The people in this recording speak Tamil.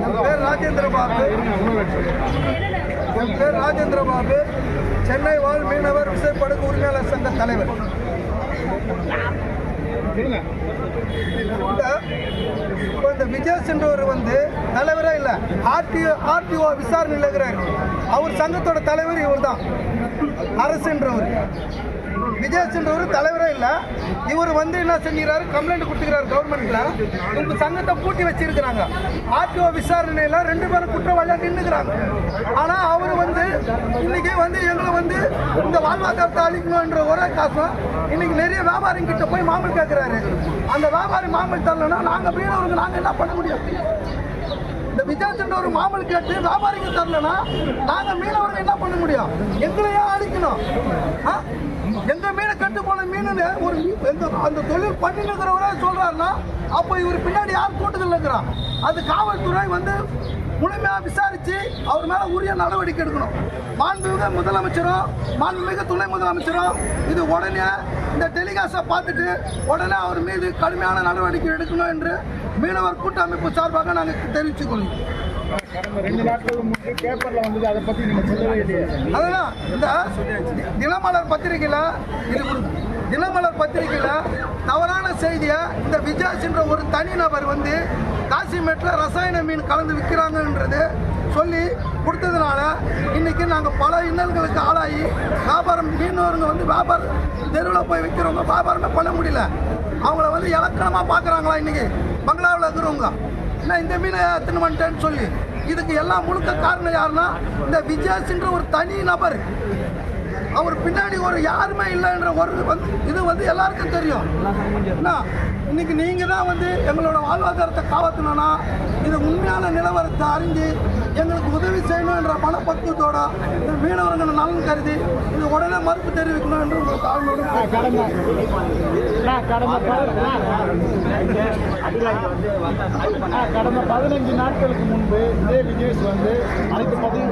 என் பேர் ராஜேந்திர பாபு என் பேர் ராஜேந்திர பாபு சென்னை வாழ் மீனவர் விசைப்படகு உரிமையாளர் சங்க தலைவர் இந்த இப்போ இந்த விஜய் சென்றவர் வந்து தலைவரே இல்லை ஆர்டிஓ ஆர்டிஓ விசாரணையில் இருக்கிறார் அவர் சங்கத்தோட தலைவர் இவர் தான் அரசுன்றவர் விஜய் சென்றவர் தலைவரே இல்லை. இவர் வந்து என்ன செஞ்சுக்கிறாரு? கம்ப்ளைண்ட் கொடுத்துக்கிறாரு கவர்மெண்ட்ல உங்க சங்கத்தை பூட்டி வச்சிருக்கிறாங்க. ஆர்டிஓ விசாரணையில ரெண்டு பேரும் குற்றவாளியா நின்றுக்கிறாங்க ஆனா அவர் வந்து இன்னைக்கு வந்து எங்களை வந்து இந்த வாழ்வாதாரத்தை அழிக்கணும்ன்ற ஒரே காசம் இன்னைக்கு நிறைய வியாபாரிங்க கிட்ட போய் மாமல் கேட்கிறாரு அந்த வியாபாரி மாமல் தரலன்னா நாங்க மீனவருக்கு நாங்க என்ன பண்ண முடியும்? இந்த விஜயத்தின் ஒரு மாமல் கேட்டு வியாபாரிக்கு தரலன்னா நாங்க மீனவர்கள் என்ன பண்ண முடியும்? எங்களையே அழிக்கணும். மீனை கட்டு போன மீனுன்னு ஒரு அந்த தொழில் பண்ணிருக்கிறவரே சொல்றாருன்னா அப்போ இவர் பின்னாடி யார் கூட்டத்தில் இருக்கிறான் அது காவல்துறை வந்து முழுமையா விசாரிச்சு அவர் மேல உரிய நடவடிக்கை எடுக்கணும். மாண்புமிகு முதலமைச்சரும் மாண்புமிகு துணை முதலமைச்சரும் இது உடனே இந்த டெலிகாஸ்டை பார்த்துட்டு உடனே அவர் மீது கடுமையான நடவடிக்கை எடுக்கணும் என்று மீனவர் கூட்டமைப்பு சார்பாக நாங்கள் தெரிவித்துக் கொள்கிறோம் அதெல்லாம் இந்த தினமலர் பத்திரிகையில் இது. தினமலர் பத்திரிகையில் தவறான செய்தியை இந்த விஜயாஸ் என்ற ஒரு தனிநபர் வந்து காசிமேட்டில் ரசாயன மீன் கலந்து விற்கிறாங்கன்றது சொல்லி கொடுத்ததுனால இன்றைக்கி நாங்கள் பல இன்னல்களுக்கு ஆளாகி வியாபாரம் மீனவருங்க வந்து வியாபாரம் தெருவில் போய் விற்கிறவங்க வியாபாரமே பண்ண முடியல. அவங்கள வந்து இலக்கணமாக பார்க்குறாங்களா இன்றைக்கி பங்களாவில் இருக்கிறவங்க. நான் இந்த மீனை எத்தனை வந்துட்டேன்னு சொல்லி. இதுக்கு எல்லாம் முழுக்க காரணம் யாருன்னா இந்த விஜயாஸ்ன்ற ஒரு தனி நபர். அவர் பின்னாடி ஒரு யாருமே இல்லைன்ற ஒரு வந்து இது வந்து எல்லாருக்கும் தெரியும் என்ன இன்னைக்கு நீங்க தான் வந்து எங்களோட வாழ்வாதாரத்தை காப்பாற்றணும்னா இது உண்மையான நிலவரத்தை அறிஞ்சு எங்களுக்கு உதவி செய்யணும் என்ற மனப்பக்குவத்தோட இந்த மீனவர்கள் நலன் கருதி இது உடனே மறுப்பு தெரிவிக்கணும் என்று உங்கள் தாழ்மையோடு கடந்த கடந்த பதினஞ்சு நாட்களுக்கு முன்பு இதே விஜேஷ் வந்து அனைத்து பதிவு